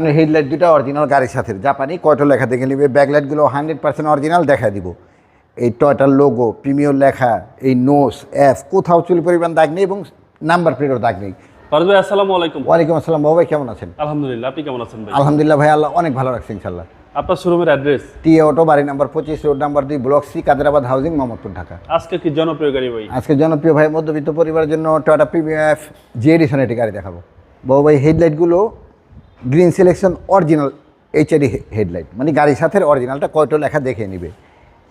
মানে হেডলাইট দুটো অরিজিনাল গাড়ির সাথে। জাপানি কয়টা লেখা দেখে নিবে? ব্যাকলাইটগুলো হান্ড্রেড পার্সেন্ট অরিজিনাল দেখা দিব। এই টয়টার লোগো প্রিমিয়র লেখা এই নোস অ্যাপ কোথাও চুল পরিমাণ দাগ নেই এবং নাম্বার প্লেটের দাগ নেই। ভাই আসসালামু আলাইকুম। ওয়ালাইকুম আসসালাম বাবু কেমন আছেন? আলহামদুলিল্লাহ আপনি কেমন আছেন ভাই? আলহামদুলিল্লাহ ভাই আল্লাহ অনেক ভালো রাখছে ইনশাল্লাহ আপনার শোরুমের অ্যাড্রেস টি অটো বাড়ি নাম্বার পঁচিশ রোড নাম্বার দুই block C Kaderabad housing Mohammadpur Dhaka. আজকে কি জনপ্রিয় গাড়ি ভাই? আজকে জনপ্রিয় ভাই মধ্যবিত্ত পরিবারের জন্য টয়টা প্রিমিয়ার জি এডিশন একটি গাড়ি দেখাবো। বাবু ভাই হেডলাইটগুলো green selection original HRD headlight মানে গাড়ির সাথে অরিজিনালটা কয়টো লেখা দেখে নিবে।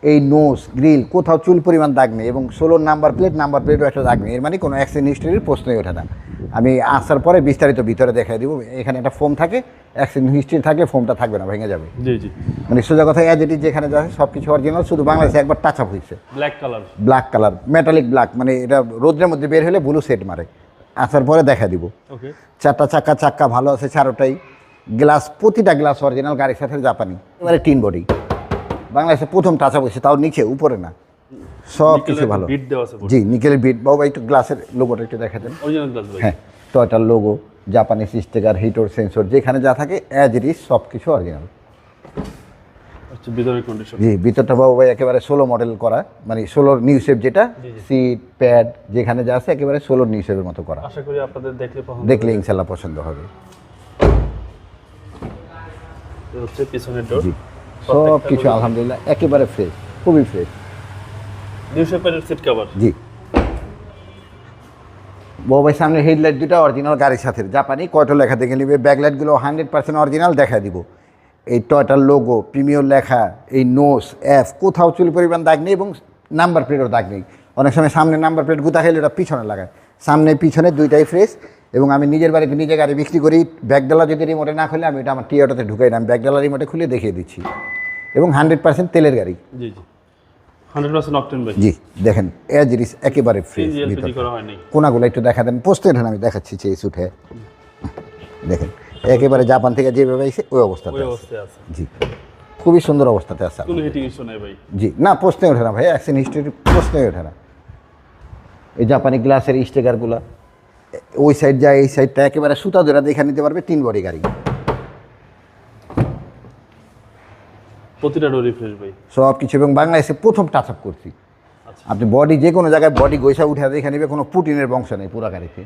এই নোস গ্রিল কোথাও চুল পরিমাণ দাগ নেই এবং ষোলো নাম্বার প্লেট নাম্বার প্লেটও একটা দাগ নেই। এর মানে কোনো অ্যাক্সিডেন্ট হিস্ট্রির প্রশ্নই ওঠে না। আমি আসার পরে বিস্তারিত ভিতরে দেখাই দিব। এখানে একটা ফোম থাকে অ্যাক্সিডেন্ট হিস্ট্রি থাকলে ফোমটা থাকবে না ভেঙে যাবে। জি জি। মানে সোজা কথা অ্যাজ ইট যেখানে যাচ্ছে সব কিছু অরিজিনাল শুধু বাংলাদেশে একবার টাচ আপ হয়েছে। Black colour black colour metallic black মানে এটা রোদ্রের মধ্যে বের হলে ব্লু সেট মারে। আসার পরে দেখা দিব। চারটা চাকা চাক্কা ভালো আছে চারোটাই। গ্লাস প্রতিটা গ্লাস অরিজিনাল গাড়ির সাথে জাপানি। এবারে টিন বডি। বাংলাদেশে প্রথম টাচা বসে তাও নিচে উপরে না। সব কিছু ভালো। জি নিকেলের বিট বাবা একটু গ্লাসের লোগোটা একটু দেখা দেন হ্যাঁ টয়টার লোগো জাপানিজ স্টিকার হিটোর সেন্সর যেখানে যা থাকে অ্যাজ ইট ইজ সব কিছু অরিজিনাল ভিতরের কন্ডিশন জি ভিতরটা বাবু ভাই একেবারে ষোলো মডেল করা মানে ষোলোর নিউ শেপ যেটা সিট প্যাড যেখানে যা আছে একেবারে ষোলোর নিউ শেপের মতো করা। আশা করি আপনাদের দেখলে দেখলে ইনশাল্লাহ পছন্দ হবে। হচ্ছে পিছনের ডোর সব কিছু আলহামদুলিল্লাহ একেবারে ফ্রেশ খুবই ফ্রেশ সিট কভার জি। সামনে হেডলাইট দুটো অরিজিনাল গাড়ির সাথে। জাপানি কয়টা লেখা দেখে নিবে? ব্যাকলাইটগুলো হান্ড্রেড পার্সেন্ট অরিজিনাল দেখা দিব। এই টয়টার লোগো প্রিমিয়র লেখা এই নোস অ্যাপ কোথাও চুল পরিমাণ দাগ নেই এবং নাম্বার প্লেটের দাগ নেই। অনেক সময় সামনে নাম্বার প্লেট গুতা খেলে ওটা পিছনে লাগায়। সামনে পিছনে দুইটাই ফ্রেশ এবং আমি নিজের বাড়িতে নিজে গাড়ি বিক্রি করি। ব্যাগডালা যদি রিমোটে না খুলে আমি ওটা আমার টিয়াটাতে ঢুকাই না আমি ব্যাগডালা রিমোটে খুলে দেখিয়ে দিচ্ছি। এবং হান্ড্রেড পার্সেন্ট তেলের গাড়ি। জি জি। হান্ড্রেড পার্সেন্ট অকটেন ভাই। জি দেখেন এয়ার জিনিস একেবারে ফ্রেশ ভিতর। কোনাগুলো একটু দেখা দেন পোস্টে ওঠেন আমি দেখাচ্ছি চেয়ে উঠে দেখেন। একেবারে জাপান থেকে যেভাবে এসে ওই অবস্থাতে আছে। জি। খুবই সুন্দর অবস্থাতে আছে কোনো হিটিং ইস্যু নাই ভাই। জি। না প্রশ্নে ওঠে না ভাই অ্যাক্সিডেন্ট হিস্ট্রি প্রশ্নে ওঠে না। এই জাপানি গ্লাসের স্টিকারগুলো ওই সাইড যায় এই সাইডটা একেবারে সুতা ধরে দেখে নিতে পারবে তিন বডি গাড়ি। প্রতিটা ডোরই ফ্রেশ ভাই। সব কিছু এবং বাংলাদেশে প্রথম টাচ আপ করছি। আচ্ছা। আপনি বডি যে কোনো জায়গায় বডি গৈসা উঠে দেখে নেবে কোনো পুটিনের বংশ নেই পুরা গাড়িতে।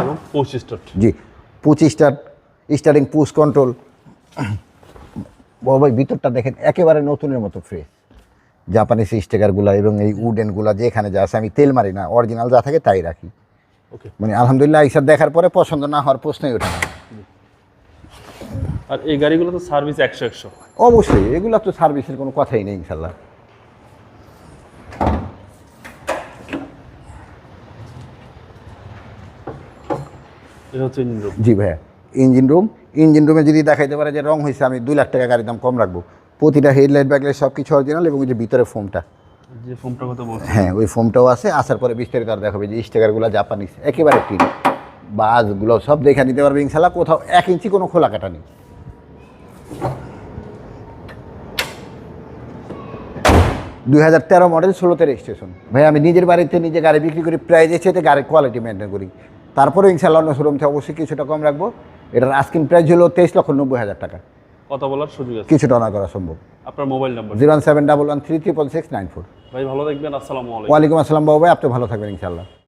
এবং পঁচিশ জি। পঁচিশটা স্টারিং পুশ কন্ট্রোল বাবা ভাই ভিতরটা দেখেন একেবারে নতুনের মতো ফ্রেশ জাপানিজ স্টিকারগুলো এবং এই উডেনগুলো যেখানে যা আছে আমি তেল মারি না অরিজিনাল যা থাকে তাই রাখি। ওকে মানে আলহামদুলিল্লাহ এইসব দেখার পরে পছন্দ না হওয়ার প্রশ্নই ওঠে না। আর এই গাড়িগুলো তো সার্ভিস একশো একশো। অবশ্যই এগুলো তো সার্ভিসের কোনো কথাই নেই ইনশাল্লাহ। এটা হচ্ছে ইঞ্জিন রুম জি ভাইয়া ইঞ্জিন রুম ইঞ্জিন রুমে যদি দেখাইতে পারে যে রং হয়েছে আমি দুই লাখ টাকা গাড়ির দাম কম রাখব। প্রতিটা হেডলাইট ব্যাকলাইট সব কিছু অরিজিনাল এবং যে ভিতরে ফোমটা যে কথা বলছি হ্যাঁ ওই ফোমটাও আছে। আসার পরে বিস্তারিত আর দেখাবে যে স্টিকারগুলো জাপানিজ একেবারে ঠিক বাজগুলো সব দেখে নিতে পারবে ইনশাল্লাহ কোথাও এক ইঞ্চি কোনো খোলা কাটা নেই। দুই হাজার তেরো মডেল ষোলোতে রেজিস্ট্রেশন ভাই আমি নিজের বাড়িতে নিজে গাড়ি বিক্রি করি প্রাইজের চেয়ে গাড়ির কোয়ালিটি মেনটেন করি। তারপরে ইনশাল্লাহ অন্য শোরুম থেকে অবশ্যই কিছুটা কম রাখব। এটার আস্কিং প্রাইস হলো তেইশ লক্ষ নব্বই হাজার টাকা। কথা বলার সুযোগ আছে। কিছুটা অনার করা সম্ভব। আপনার mobile number zero seven double one three triple six nine four. ভাই ভালো থাকবেন আসসালামু আলাইকুম। ওয়ালাইকুম আসসালাম বাবু ভাই আপনি ভালো থাকবেন ইনশাল্লাহ